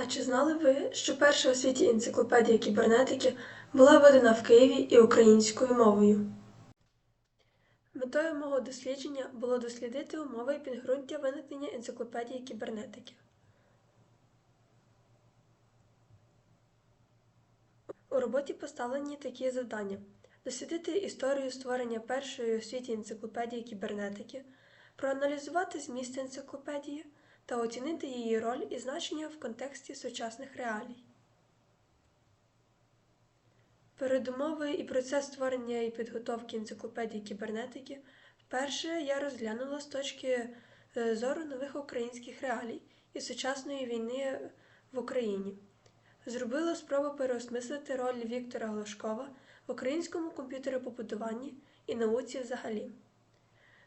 А чи знали ви, що перша у світі енциклопедія кібернетики була видана в Києві і українською мовою? Метою мого дослідження було дослідити умови і підґрунтя виникнення енциклопедії кібернетики. У роботі поставлені такі завдання: дослідити історію створення першої у світі енциклопедії кібернетики, проаналізувати зміст енциклопедії та оцінити її роль і значення в контексті сучасних реалій. Передумови і процес створення і підготовки енциклопедії кібернетики вперше я розглянула з точки е, зору нових українських реалій і сучасної війни в Україні. Зробила спробу переосмислити роль Віктора Глушкова в українському комп'ютеропобудуванні і науці взагалі.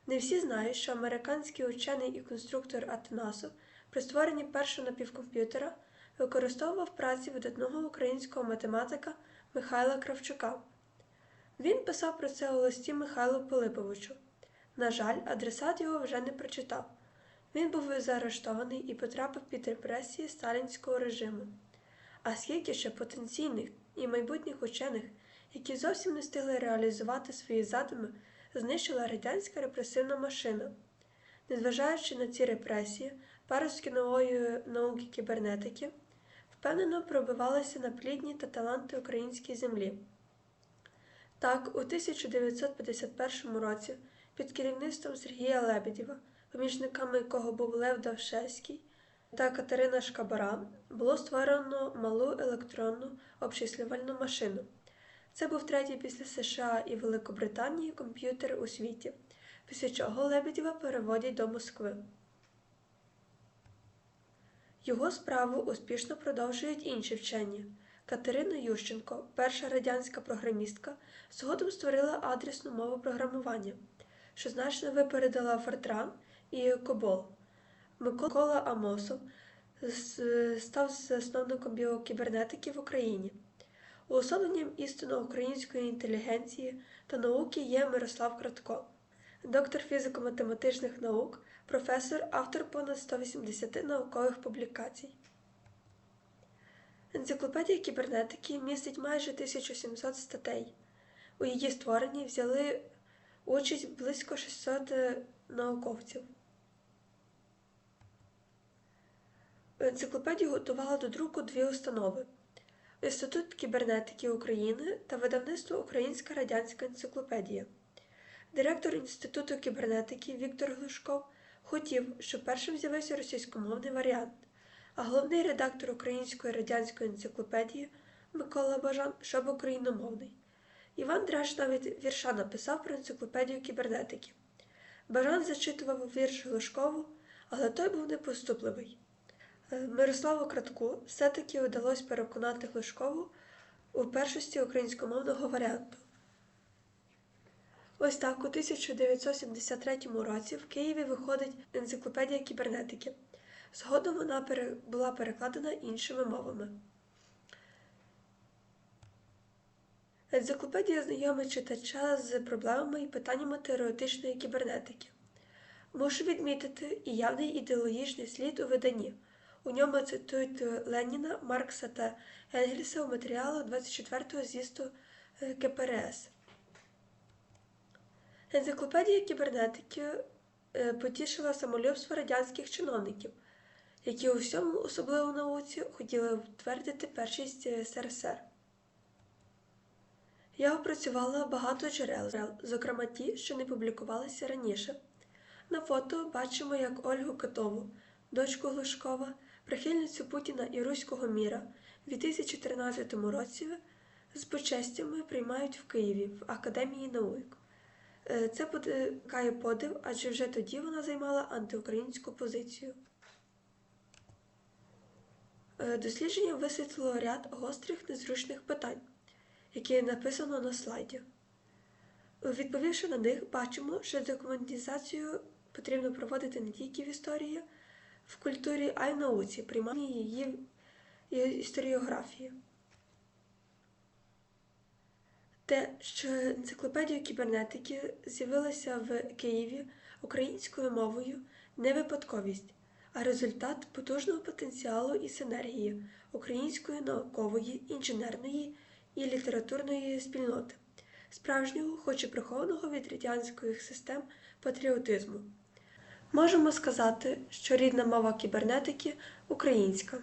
Не всі знають, що американський учений і конструктор Атанасов при створенні першого напівкомп'ютера використовував праці видатного українського математика Михайла Кравчука. Він писав про це у листі Михайлу Пилиповичу. На жаль, адресат його вже не прочитав. Він був заарештований і потрапив під репресії сталінського режиму. А скільки ще потенційних і майбутніх учених, які зовсім не встигли реалізувати свої задуми, знищила радянська репресивна машина. Незважаючи на ці репресії, паростки нової науки кібернетики впевнено пробивалися на плідні та таланти української землі. Так, у 1951 році під керівництвом Сергія Лебедєва, помічниками якого був Лев Давшевський та Катерина Шкабара, було створено малу електронну обчислювальну машину. Це був третій після США і Великобританії комп'ютер у світі, після чого Лебедєва переводять до Москви. Його справу успішно продовжують інші вчені. Катерина Ющенко, перша радянська програмістка, згодом створила адресну мову програмування, що значно випередила Фортран і Кобол. Микола Амосов став засновником біокібернетики в Україні. Уособленням істинно української інтелігенції та науки є Мирослав Кратко, доктор фізико-математичних наук, професор, автор понад 180 наукових публікацій. Енциклопедія кібернетики містить майже 1700 статей. У її створенні взяли участь близько 600 науковців. Енциклопедію готували до друку дві установи. Інститут кібернетики України та видавництво Українська радянська енциклопедія. Директор Інституту кібернетики Віктор Глушков хотів, щоб першим з'явився російськомовний варіант, а головний редактор Української радянської енциклопедії Микола Бажан, щоб україномовний. Іван Драж навіть вірша написав про енциклопедію кібернетики. Бажан зачитував вірш Глушкову, але той був непоступливий. Мирославу Кратку все-таки вдалося переконати Глушкову у першості українськомовного варіанту. Ось так у 1973 році в Києві виходить енциклопедія кібернетики. Згодом вона була перекладена іншими мовами. Енциклопедія знайомить читача з проблемами і питаннями теоретичної кібернетики. Мушу відмітити і явний ідеологічний слід у виданні. У ньому цитують Леніна, Маркса та Енгельса у матеріалах 24-го з'їзду КПРС. Енциклопедія кібернетики потішила самолюбство радянських чиновників, які у всьому, особливо в науці, хотіли втвердити першість СРСР. Я опрацювала багато джерел, зокрема ті, що не публікувалися раніше. На фото бачимо, як Ольгу Китову, дочку Глушкова, прихильницю Путіна і Руського міра в 2013 році з почестями приймають в Києві в Академії наук. Це викликає подив, адже вже тоді вона займала антиукраїнську позицію. Дослідження висвітлило ряд гострих незручних питань, які написано на слайді. Відповівши на них, бачимо, що документизацію потрібно проводити не тільки в історії, в культурі, а й науці, приймання її історіографії. Те, що енциклопедія кібернетики з'явилася в Києві українською мовою, не випадковість, а результат потужного потенціалу і синергії української наукової, інженерної і літературної спільноти, справжнього, хоч і прихованого від радянських систем патріотизму. Можемо сказати, що рідна мова кібернетики українська.